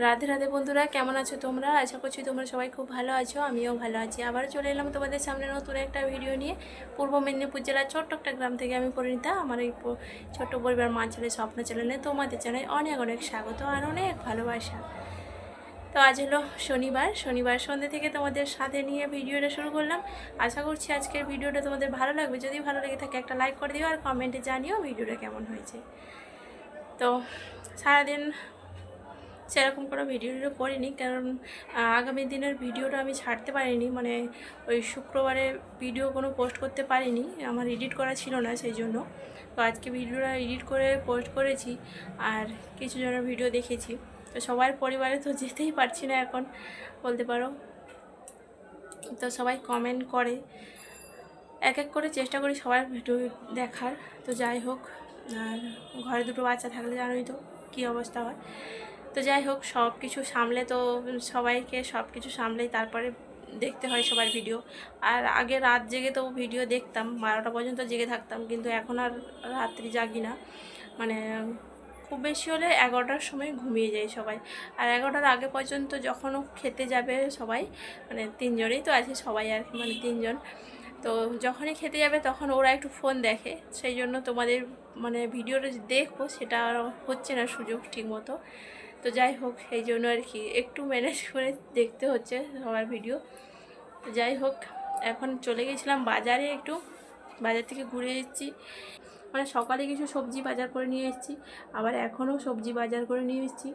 রাধে রাধে বন্ধুরা, কেমন আছো তোমরা? আশা করছি তোমরা সবাই খুব ভালো আছো, আমিও ভালো আছি। আবার চলে এলাম তোমাদের সামনে নতুন একটা ভিডিও নিয়ে। পূর্ব মেদিনীপুর জেলার ছোট্ট একটা গ্রাম থেকে আমি পরিণীতা, আমার এই ছোট্ট পরিবার মা ছেলে স্বপ্ন চ্যানেলে তোমাদের জানাই অনেক অনেক স্বাগত আর অনেক ভালোবাসা। তো আজ হলো শনিবার শনিবার সন্ধ্যে থেকে তোমাদের সাথে নিয়ে ভিডিওটা শুরু করলাম। আশা করছি আজকের ভিডিওটা তোমাদের ভালো লাগবে। যদি ভালো লেগে থাকে একটা লাইক করে দিও আর কমেন্টে জানিও ভিডিওটা কেমন হয়েছে। তো সারাদিন সেরকম কোনো ভিডিও টিডিও করিনি। কারণ আগামী দিনের ভিডিওটা আমি ছাড়তে পারিনি। মানে ওই শুক্রবারে ভিডিও কোনো পোস্ট করতে পারিনি। আমার এডিট করা ছিল না সেই জন্য। তো আজকে ভিডিওটা এডিট করে পোস্ট করেছি আর কিছু জনের ভিডিও দেখেছি। তো সবার পরিবারে তো যেতেই পারছি না এখন, বলতে পারো। তো সবাই কমেন্ট করে। এক এক করে চেষ্টা করি সবার ভিডিও দেখার। তো যাই হোক, আর ঘরে দুটো বাচ্চা থাকলে জানোই তো কী অবস্থা হয়। তো যাই হোক সব কিছু সামলে তো সবাইকে সব কিছু সামলেই তারপরে দেখতে হয় সবার ভিডিও আর আগে রাত জেগে তো ভিডিও দেখতাম, বারোটা পর্যন্ত জেগে থাকতাম, কিন্তু এখন আর রাত্রি জাগি না। মানে খুব বেশি হলে এগারোটার সময় ঘুমিয়ে যায় সবাই। আর এগারোটার আগে পর্যন্ত যখনও খেতে যাবে সবাই মানে তিনজনেই তো আছে সবাই আর মানে তিনজন। তো যখনই খেতে যাবে তখন ওরা একটু ফোন দেখে, সেই জন্য তোমাদের মানে ভিডিওটা দেখব সেটা হচ্ছে না সুযোগ ঠিক মতো তো যাই হোক, সেই জন্য আর কি। একটু ম্যানেজ করে দেখতে হচ্ছে সবার ভিডিও তো যাই হোক, এখন চলে গেছিলাম বাজারে একটু। বাজার থেকে ঘুরে এসেছি। মানে সকালে কিছু সবজি বাজার করে নিয়ে এসেছি, আবার এখনও সবজি বাজার করে নিয়ে এসেছি।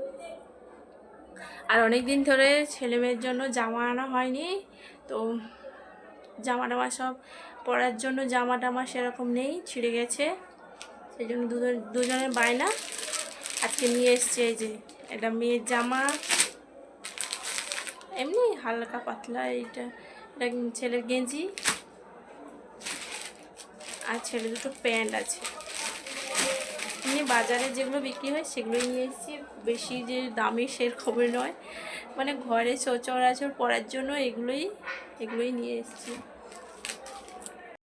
আর অনেক দিন ধরে ছেলে মেয়ের জন্য জামা আনা হয়নি, তো জামা টামা সব পরার জন্য জামা টামা সেরকম নেই, ছিঁড়ে গেছে। সেই জন্য দুজন, দুজনের বায়না আজকে নিয়ে এসছে এই যে। এটা মেয়ের জামা। এমনি হালকা পাতলা এইটা। এটা ছেলের গেঞ্জি। আর ছেলে দুটো প্যান্ট আছে। নিয়ে বাজারে যেগুলো বিক্রি হয় সেগুলোই নিয়ে এসেছি। বেশি যে দামি খবর নয়। মানে ঘরে সচরাচর পরার জন্য এগুলোই এগুলোই নিয়ে এসেছি।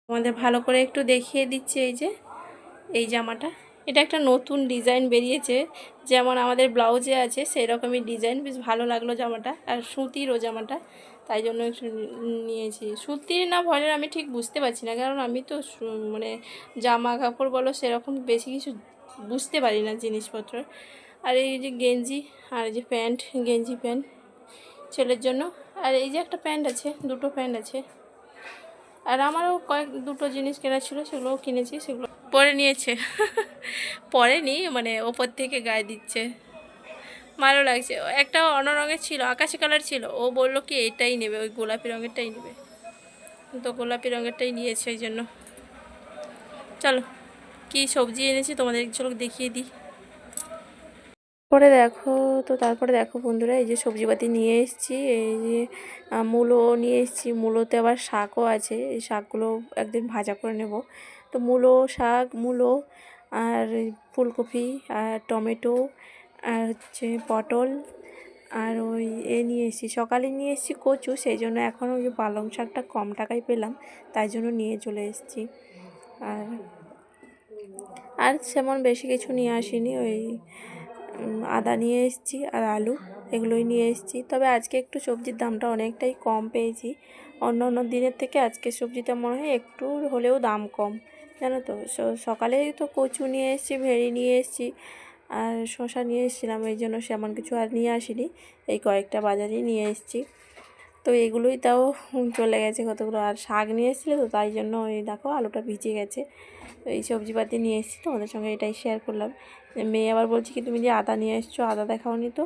আমাদের ভালো করে একটু দেখিয়ে দিচ্ছি এই যে, এই জামাটা। এটা একটা নতুন ডিজাইন বেরিয়েছে। যেমন আমাদের ব্লাউজে আছে সেই রকমই ডিজাইন বেশ ভালো লাগল জামাটা। আর সুতির ও জামাটা। তাই জন্য একটু নিয়েছি। সুতির না ভয়ের আমি ঠিক বুঝতে পারছি না। কারণ আমি তো মানে জামা কাপড় বলো, সেরকম বেশি কিছু বুঝতে পারি না জিনিসপত্র। আর এই যে গেঞ্জি, আর এই যে প্যান্ট, গেঞ্জি প্যান্ট ছেলের জন্য। আর এই যে একটা প্যান্ট আছে, দুটো প্যান্ট আছে। আর আমারও কয়েক, দুটো জিনিস কেনা ছিল, সেগুলোও কিনেছি, সেগুলো পরে নিয়েছে। পরেনি মানে ওপর থেকে গায়ে দিচ্ছে। ভালো লাগছে। একটা অন্য রঙের ছিল, আকাশি কালার ছিল। ও বলল কি এটাই নেবে, ওই গোলাপি রঙেরটাই নেবে। তো গোলাপি রঙেরটাই নিয়েছে, এই জন্য। চলো, কি সবজি এনেছি তোমাদের চলো দেখিয়ে দিই। পরে দেখো, তো তারপরে দেখো বন্ধুরা, এই যে সবজিপাতি নিয়ে এসেছি, এই যে মূলো নিয়ে এসেছি। মূলোতে আবার শাকও আছে, এই শাকগুলো একদিন ভাজা করে নেব। তো মূলো, শাক, মূলো, আর ফুলকপি, আর টমেটো, আর হচ্ছে পটল, আর ওই এ নিয়ে এসেছি। সকালে নিয়ে এসেছি কচু, সেই জন্য এখন ওই পালং শাকটা কম টাকায় পেলাম, তাই জন্য নিয়ে চলে এসেছি। আর আর সেমন বেশি কিছু নিয়ে আসিনি, ওই আদা নিয়ে এসেছি আর আলু এগুলোই নিয়ে এসেছি। তবে আজকে একটু সবজির দামটা অনেকটাই কম পেয়েছি। অন্য অন্য দিনের থেকে আজকে সবজিটা মনে হয় একটু হলেও দাম কম, জানো তো? সকালে তো কচু নিয়ে এসেছি, ভেড়ি নিয়ে এসেছি আর শশা নিয়ে এসেছিলাম, এই জন্য সেমন কিছু আর নিয়ে আসিনি। এই কয়েকটা বাজারেই নিয়ে এসেছি। তো এগুলোই তাও চলে গেছে কতগুলো। আর শাক নিয়ে এসেছিল তো তাই জন্য ওই দেখো আলুটা ভিজে গেছে। তো এই সবজিপাতি নিয়ে এসেছি তোমাদের সঙ্গে এটাই শেয়ার করলাম। মেয়ে আবার বলছি কি, তুমি যে আদা নিয়ে এসছো, আদা দেখাওনি তো?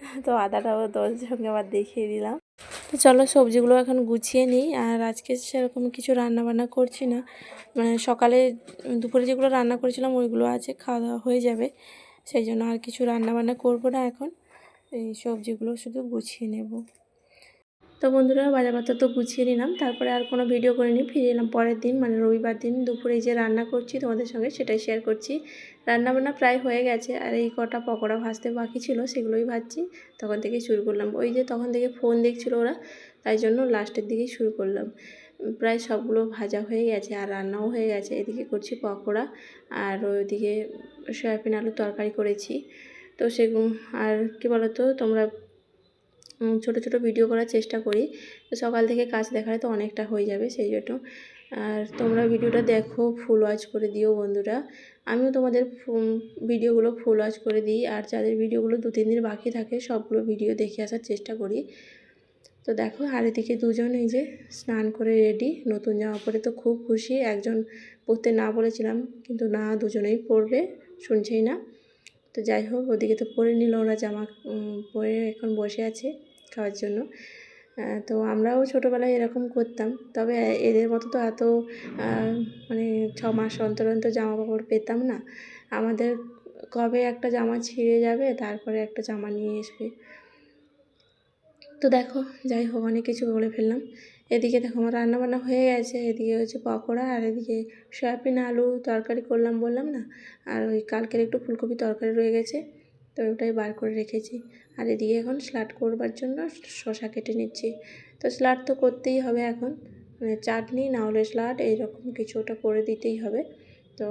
তো আদাটাও তোমাদের সঙ্গে আবার দেখিয়ে দিলাম। তো চলো সবজিগুলো এখন গুছিয়ে নিই। আর আজকে সেরকম কিছু রান্না বান্না করছি না। মানে সকালে দুপুরে যেগুলো রান্না করেছিলাম, ওইগুলো আছে, খাওয়া দাওয়া হয়ে যাবে। সেই জন্য আর কিছু রান্না বান্না করব না এখন। এই সবজিগুলো শুধু গুছিয়ে নেব। তো বন্ধুরা বাজারপত্র তো গুছিয়ে নিলাম। তারপরে আর কোনো ভিডিও করিনি, ফিরে এলাম পরের দিন মানে রবিবার দিন দুপুরে যে রান্না করছি তোমাদের সঙ্গে সেটাই শেয়ার করছি। রান্না বান্না প্রায় হয়ে গেছে, আর এই কটা পকোড়া ভাজতে বাকি ছিল, সেগুলোই ভাজছি, তখন থেকে শুরু করলাম। ওই যে তখন থেকে ফোন দেখছিল ওরা, তাই জন্য লাস্টের দিকেই শুরু করলাম। প্রায় সবগুলো ভাজা হয়ে গেছে, আর রান্নাও হয়ে গেছে। এদিকে করছি পকোড়া, আর ওইদিকে সয়াবিন আলুর তরকারি করেছি। তো সেগুলো, আর কী বলো তো তোমরা ছোটো ছোটো ভিডিও করার চেষ্টা করি। সকাল থেকে কাজ দেখালে তো অনেকটা হয়ে যাবে সেই জন্য। আর তোমরা ভিডিওটা দেখো ফুল ওয়াচ করে দিও বন্ধুরা। আমিও তোমাদের ভিডিওগুলো ফুল ওয়াচ করে দিই। আর যাদের ভিডিওগুলো দু তিন দিন বাকি থাকে, সবগুলো ভিডিও দেখে আসার চেষ্টা করি। তো দেখো আর এদিকে দুজন এই যে স্নান করে রেডি নতুন জামা পরে তো খুব খুশি। একজন পরতে না বলেছিলাম, কিন্তু না দুজনেই পরবে, শুনছেই না। তো যাই হোক, ওদিকে তো পরে নিল ওরা জামা পরে এখন বসে আছে খাওয়ার জন্য। তো আমরাও ছোটোবেলায় এরকম করতাম। তবে এদের মতো তো এত মানে ছ মাস অন্তর অন্তর জামা কাপড় পেতাম না। আমাদের কবে একটা জামা ছিঁড়ে যাবে, তারপরে একটা জামা নিয়ে আসবে তো দেখো, যাই হোক, অনেক কিছু বলে ফেললাম। এদিকে দেখো আমার রান্নাবান্না হয়ে গেছে, এদিকে হচ্ছে পকোড়া আর এদিকে সয়াবিন আলু তরকারি করলাম বললাম না, আর ওই কালকের একটু ফুলকপি তরকারি রয়ে গেছে, তো ওটাই বার করে রেখেছি। আর এদিকে এখন স্লাড করবার জন্য শশা কেটে নিচ্ছি, তো স্লাড তো করতেই হবে এখন মানে চাটনি না হলে স্লাড এইরকম কিছু ওটা করে দিতেই হবে, তো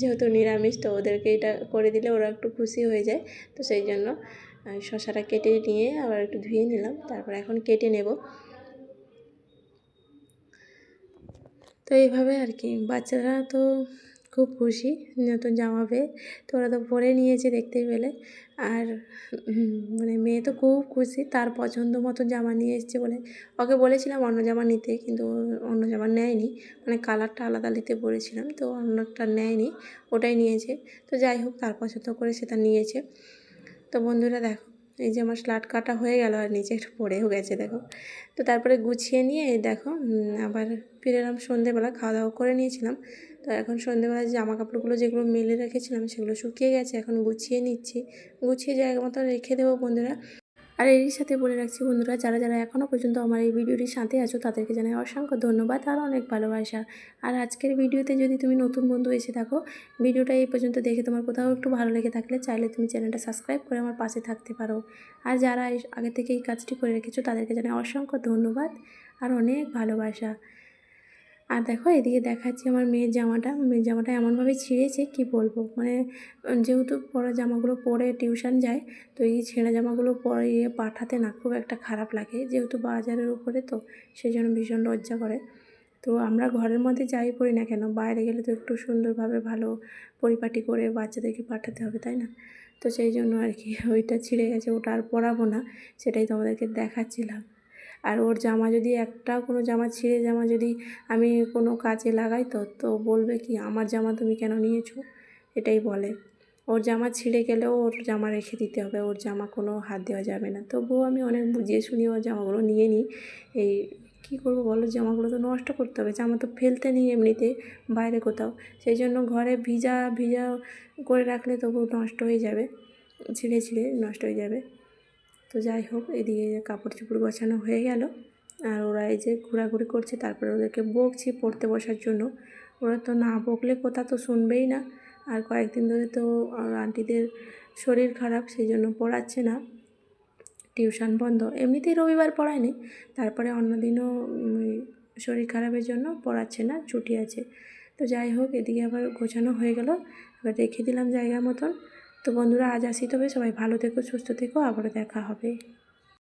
যেহেতু নিরামিষ তো ওদেরকে এটা করে দিলে ওরা একটু খুশি হয়ে যায়, তো সেই জন্য শশাটা কেটে নিয়ে আবার একটু ধুয়ে নিলাম, তারপর এখন কেটে নেব। তো এইভাবে আর কি বাচ্চারা তো খুব খুশি নতুন জামা পেয়ে। তো ওরা তো পরে নিয়েছে দেখতেই পেলে। আর মানে মেয়ে তো খুব খুশি। তার পছন্দ মতো জামা নিয়ে এসছে বলে ওকে বলেছিলাম অন্য জামা নিতে কিন্তু অন্য জামা নেয়নি। মানে কালারটা আলাদা নিতে বলেছিলাম তো অন্যটা নেয়নি। ওটাই নিয়েছে। তো যাই হোক, তার পছন্দ করে সেটা নিয়েছে। তো বন্ধুরা দেখো এই যে আমার স্লাট কাটা হয়ে গেল আর নিচে একটু পড়েও গেছে, দেখো। তো তারপরে গুছিয়ে নিয়ে দেখো আবার ফিরে এলাম সন্ধেবেলা খাওয়া দাওয়া করে নিয়েছিলাম। তো এখন সন্ধেবেলা জামা কাপড়গুলো যেগুলো মেলে রেখেছিলাম সেগুলো শুকিয়ে গেছে, এখন গুছিয়ে নিচ্ছি। গুছিয়ে জায়গা মতো রেখে দেবো বন্ধুরা। আর এরই সাথে বলে রাখছি, বন্ধুরা, যারা যারা এখনও পর্যন্ত আমার এই ভিডিওটির সাথে আছো, তাদেরকে জানাই অসংখ্য ধন্যবাদ আর অনেক ভালোবাসা। আর আজকের ভিডিওতে যদি তুমি নতুন বন্ধু এসে থাকো, ভিডিওটা এই পর্যন্ত দেখে তোমার কোথাও একটু ভালো লেগে থাকলে চাইলে তুমি চ্যানেলটা সাবস্ক্রাইব করে আমার পাশে থাকতে পারো। আর যারা আগে থেকে এই কাজটি করে রেখেছো, তাদেরকে জানাই অসংখ্য ধন্যবাদ আর অনেক ভালোবাসা। আর দেখো এদিকে দেখাচ্ছি আমার মেয়ের জামাটা। মেয়ের জামাটা এমনভাবে ছিঁড়েছে, কি বলব? মানে যেহেতু পরা জামাগুলো পরে টিউশন যায়, তো এই ছেঁড়া জামাগুলো পরিয়ে পাঠাতে না খুব একটা খারাপ লাগে, যেহেতু বাজারের উপরে তো সেই জন্য ভীষণ লজ্জা করে। তো আমরা ঘরের মধ্যে যাই পড়ি না কেন? বাইরে গেলে তো একটু সুন্দরভাবে ভালো পরিপাটি করে বাচ্চাদেরকে পাঠাতে হবে, তাই না? তো সেই জন্য আর কি, ওইটা ছিঁড়ে গেছে, ওটা আর পরাবো না, সেটাই তোমাদেরকে দেখাচ্ছিলাম। আর ওর জামা যদি একটা কোনো জামা ছিঁড়ে জামা যদি আমি কোনো কাজে লাগাই তো তো বলবে কি, আমার জামা তুমি কেন নিয়েছো? এটাই বলে। ওর জামা ছিঁড়ে গেলেও ওর জামা রেখে দিতে হবে, ওর জামা কোনো হাত দেওয়া যাবে না। তবুও আমি অনেক বুঝিয়ে শুনিয়ে ওর জামাগুলো নিয়ে নিই। এই কী করব বলো, জামাগুলো তো নষ্ট করতে হবে, জামা তো ফেলতে নেই এমনিতে বাইরে কোথাও। সেই জন্য ঘরে ভিজা ভিজা করে রাখলে তবু নষ্ট হয়ে যাবে, ছিঁড়ে ছিঁড়ে নষ্ট হয়ে যাবে। তো যাই হোক, এদিকে কাপড় চোপড় গোছানো হয়ে গেল। আর ওরা এই যে ঘোরাঘুরি করছে, তারপরে ওদেরকে বকছি পড়তে বসার জন্য। ওরা তো না বকলে কথা তো শুনবেই না। আর কয়েকদিন ধরে তো আন্টিদের শরীর খারাপ, সেই জন্য পড়াচ্ছে না। টিউশন বন্ধ। এমনিতেই রবিবার পড়ায়নি, তারপরে অন্যদিনও শরীর খারাপের জন্য পড়াচ্ছে না, ছুটি আছে। তো যাই হোক, এদিকে আবার গোছানো হয়ে গেল। এবার রেখে দিলাম জায়গা মতন। তো বন্ধুরা আজ আসি তবে। সবাই ভালো থেকো সুস্থ থেকো। আবারও দেখা হবে।